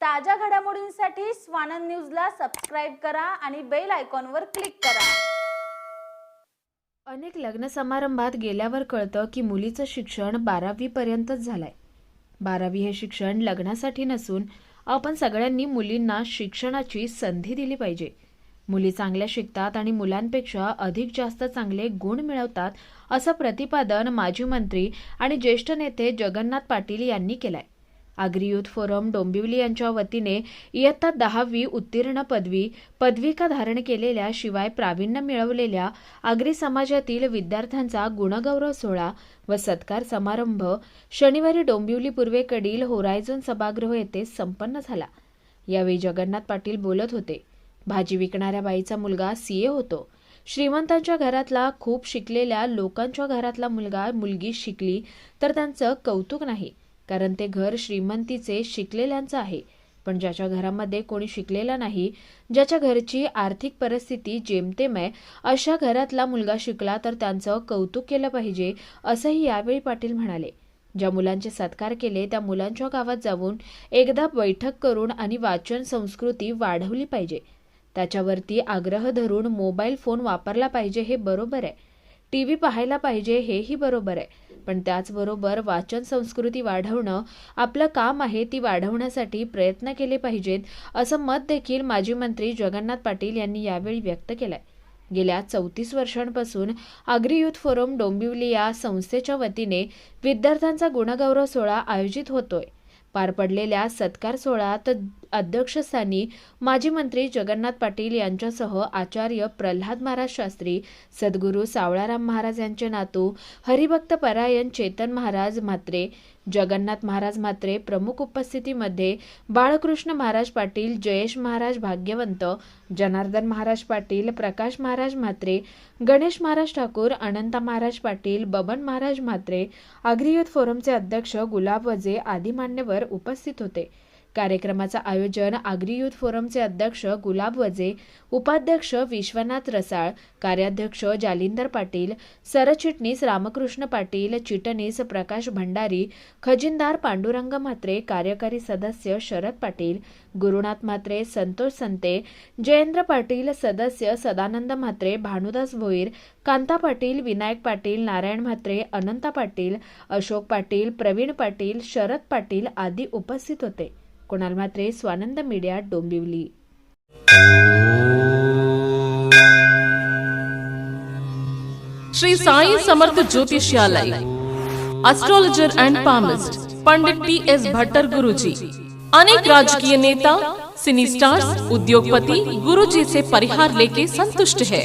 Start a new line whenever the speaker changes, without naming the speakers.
ताज्या घडामोडींसाठी स्वानंद न्यूजला सबस्क्राईब करा आणि बेल आयकॉनवर क्लिक करा.
अनेक लग्न समारंभात गेल्यावर कळतं की मुलीचं शिक्षण बारावीपर्यंतच झालंय. बारावी हे शिक्षण लग्नासाठी नसून आपण सगळ्यांनी मुलींना शिक्षणाची संधी दिली पाहिजे. मुली चांगल्या शिकतात आणि मुलांपेक्षा अधिक जास्त चांगले गुण मिळवतात असं प्रतिपादन माजी मंत्री आणि ज्येष्ठ नेते जगन्नाथ पाटील यांनी केलंय. आग्री युथ फोरम डोंबिवली यांच्या वतीने इयत्ता दहावी उत्तीर्ण पदवी पदविका धारण केलेल्या शिवाय प्रावीण्य मिळवलेल्या आग्री समाजातील विद्यार्थ्यांचा गुणगौरव सोहळा व सत्कार समारंभ शनिवारी डोंबिवली पूर्वेकडील होरायझन सभागृह येथे संपन्न झाला. यावेळी जगन्नाथ पाटील बोलत होते. भाजी विकणाऱ्या बाईचा मुलगा सीए होतो. श्रीमंतांच्या घरातला खूप शिकलेल्या लोकांच्या घरातला मुलगा मुलगी शिकली तर त्यांचं कौतुक नाही. कारण ते घर श्रीमंतीचे शिकलेल्यांचं आहे. पण ज्याच्या घरामध्ये कोणी शिकलेला नाही ज्याच्या घरची आर्थिक परिस्थिती जेमतेम आहे अशा घरातला मुलगा शिकला तर त्यांचं कौतुक केलं पाहिजे असंही यावेळी पाटील म्हणाले. ज्या मुलांचे सत्कार केले त्या मुलांच्या गावात जाऊन एकदा बैठक करून आणि वाचन संस्कृती वाढवली पाहिजे. त्याच्यावरती आग्रह धरून मोबाईल फोन वापरला पाहिजे हे बरोबर आहे. टी व्ही पाहायला पाहिजे हेही बरोबर आहे. पण त्याचबरोबर वाचन संस्कृती वाढवणं आपलं काम आहे ती वाढवण्यासाठी प्रयत्न केले पाहिजेत असं मत देखील माजी मंत्री जगन्नाथ पाटील यांनी यावेळी व्यक्त केलंय. गेल्या चौतीस वर्षांपासून आग्री युथ फोरम डोंबिवली या संस्थेच्या वतीने विद्यार्थ्यांचा गुणगौरव सोहळा आयोजित होतोय. पार पडलेल्या सत्कार सोहळ्यात अध्यक्षस्थानी माजी मंत्री जगन्नाथ पाटील यांच्यासह आचार्य प्रल्हाद महाराज शास्त्री सद्गुरू सावळाराम महाराज यांचे नातू हरिभक्त परायण चेतन महाराज म्हात्रे जगन्नाथ महाराज म्हात्रे प्रमुख उपस्थितीमध्ये बाळकृष्ण महाराज पाटील जयेश महाराज भाग्यवंत जनार्दन महाराज पाटील प्रकाश महाराज म्हात्रे गणेश महाराज ठाकूर अनंता महाराज पाटील बबन महाराज म्हात्रे आग्रियुथ फोरमचे अध्यक्ष गुलाब वजे आदी मान्यवर उपस्थित होते. कार्यक्रमाचं आयोजन आग्री युथ फोरमचे अध्यक्ष गुलाब वजे उपाध्यक्ष विश्वनाथ रसाळ कार्याध्यक्ष जालिंदर पाटील सरचिटणीस रामकृष्ण पाटील चिटणीस प्रकाश भंडारी खजिनदार पांडुरंग म्हात्रे कार्यकारी सदस्य शरद पाटील गुरुनाथ म्हात्रे संतोष संते जयेंद्र पाटील सदस्य सदानंद म्हात्रे भानुदास भोईर कांता पाटील विनायक पाटील नारायण म्हात्रे अनंता पाटील अशोक पाटील प्रवीण पाटील शरद पाटील आदी उपस्थित होते. Kunal Mhatre, Swanand media, Dombivli.
Shri Sai Samarth Jyotishalaya astrologer and palmist Pandit T S Bhattar Guruji, अनेक राजकीय नेता सिनी स्टार्स उद्योगपति गुरुजी से परिहार लेके संतुष्ट है।